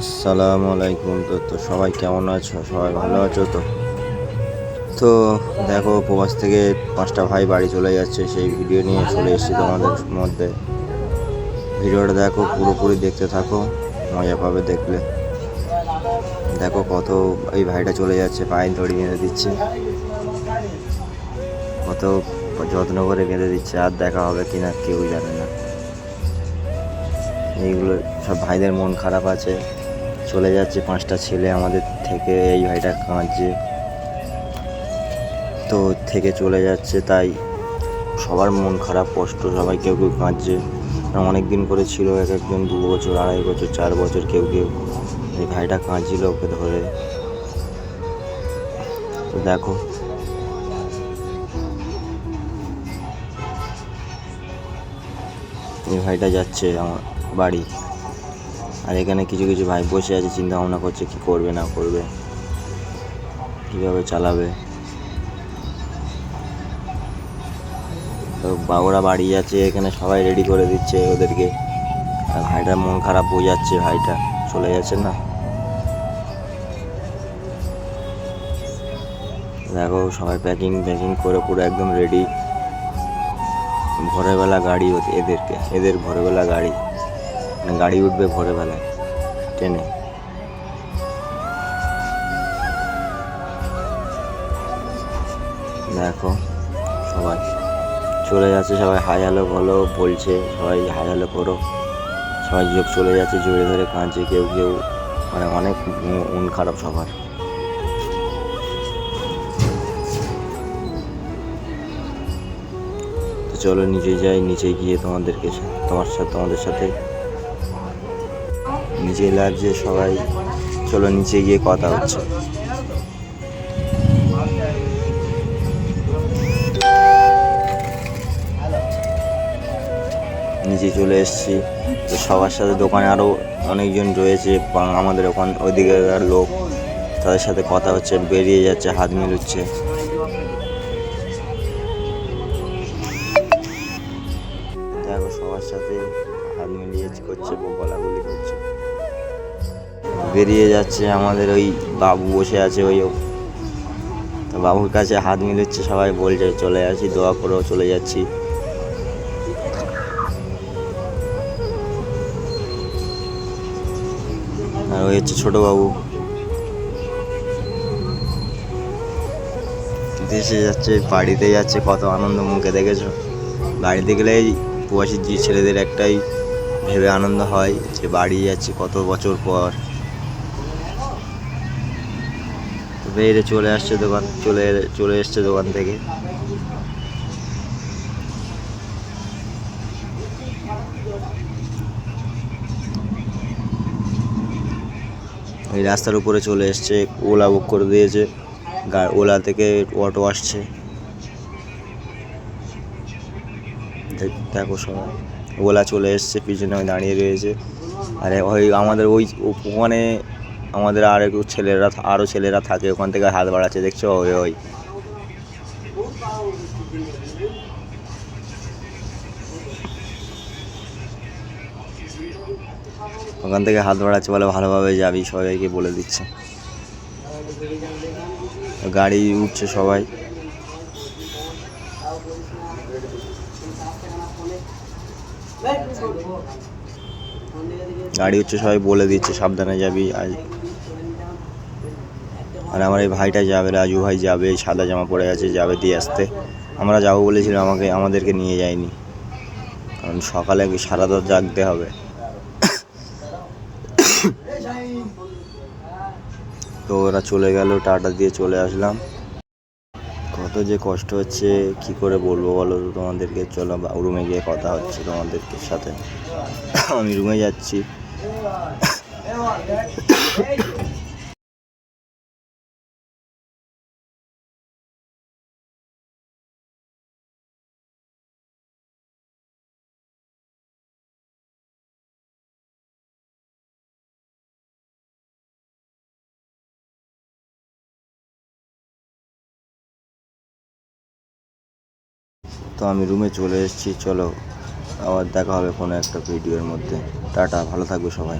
আসসালামু আলাইকুম। তো তো সবাই কেমন আছো? সবাই ভালো আছো তো? তো দেখো প্রবাস থেকে পাঁচটা ভাই বাড়ি চলে যাচ্ছে, সেই ভিডিও নিয়ে চলে এসেছি তোমাদের মধ্যে। ভিডিওটা দেখো, পুরোপুরি দেখতে থাকো, মজা পাবে দেখলে। দেখো কত এই ভাইটা চলে যাচ্ছে পায়ে দড়ি বেঁধে দিচ্ছে। কত যত্ন করে বেঁধে দিচ্ছে, আর দেখা হবে কিনা কেউ জানে না। এইগুলো সব ভাইদের মন খারাপ আছে। চলে যাচ্ছে পাঁচটা ছেলে আমাদের থেকে এই ভাইটা কাঁদছে তো থেকে চলে যাচ্ছে, তাই সবার মন খারাপ, কষ্ট, সবাই কেউ কেউ কাঁদছে। অনেক দিন করে ছিল এক একজন, দু বছর, আড়াই বছর, চার বছর কেউ কেউ এই ভাইটা কাঁদছিল ওকে ধরে। তো দেখো। এই ভাইটা যাচ্ছে আমার বাড়ি। আর এখানে কিছু কিছু ভাই বসে আছে চিন্তা ভাবনা করছে কি করবে, না করবে, কীভাবে চালাবে। তো বা- ওরা বাড়ি যাচ্ছে, এখানে সবাই রেডি করে দিচ্ছে ওদেরকে। আর ভাইটার মন খারাপ বোঝাচ্ছে ভাইটা চলে যাচ্ছে না। দেখো সবাই প্যাকিং প্যাকিং করে পুরো একদম রেডি ভোরবেলা গাড়ি এদেরকে এদের ভোরবেলা গাড়ি। গাড়ি উঠবে ভোরবেলায়, ট্রেনে। দেখো, সবাই চলে যাচ্ছে, সবাই হ্যালো বলো, বলছে, সবাই হ্যালো করো। সবাই যোগ চলে যাচ্ছে জড়ে ধরে কাঁদছে, কেউ কেউ মানে অনেক মন খারাপ সবার। চলো নিচে যাই নিচে গিয়ে তোমাদেরকে তোমার সাথে তোমাদের সাথে নিচে যে সবাই, চলো নিচে গিয়ে কথা হচ্ছে। নিচে চলে এসেছি। তো সবার সাথে দোকানে আরও অনেকজন রয়েছে আমাদের ওখান ওইদিকের লোক। তাদের সাথে কথা হচ্ছে, বেরিয়ে যাচ্ছে, হাত মিলুচ্ছে দেখো সবার সাথে হাত মিলিয়ে করছে, বলাবলি করছে। বেরিয়ে যাচ্ছে আমাদের ওই বাবু বসে আছে, ওই তো বাবুর কাছে হাত মিলাচ্ছে, সবাই বলছে চলে যাচ্ছি, দোয়া করেও চলে যাচ্ছি। আর ওই হচ্ছে ছোট বাবু। দেশে যাচ্ছে, বাড়িতে যাচ্ছে, কত আনন্দ মুখে দেখেছ? বাড়িতে গেলেই প্রবাসী ছেলেদের একটাই ভেবে আনন্দ হয় যে বাড়ি যাচ্ছে কত বছর পর। বেরে চলে আসছে দোকান, চলে চলে এসছে দোকান থেকে। এই রাস্তার উপরে চলে এসছে, ওলা বুক করে দিয়েছে ওলা থেকে অটো আসছে। দেখো সবাই, ওলা চলে এসছে, পিছনে দাঁড়িয়ে রয়েছে। আর ওই আমাদের ওই ওখানে আমাদের আর একটু ছেলেরা আরও ছেলেরা থাকে, ওখান থেকে হাত বাড়াচ্ছে, দেখছ? ওই ওই। ওখান থেকে হাত বাড়াচ্ছে বলে ভালোভাবে যাবি, সবাইকে বলে দিচ্ছে। গাড়ি উঠছে সবাই। গাড়ি হচ্ছে সবাই বলে দিচ্ছে, সাবধানে যাবি আর আর আমার এই ভাইটা যাবে, রাজু ভাই যাবে, সাদা জামা পরে আছে, যাবে দিয়ে আসতে। আমরা যাব বলেছিলাম আমাকে আমাদেরকে নিয়ে যায়নি। কারণ সকালে সারা রাত জাগতে হবে। তো ওরা চলে গেল, টাটা দিয়ে চলে আসলাম। কত যে কষ্ট হচ্ছে, কি করে বলব বলো তোমাদেরকে? চলো রুমে গিয়ে কথা হচ্ছে তোমাদেরকে সাথে। আমি রুমে যাচ্ছি। তো আমি রুমে চলে এসেছি, চলো আবার দেখা হবে কোনো একটা ভিডিওর মধ্যে। টাটা, ভালো থাকবে সবাই।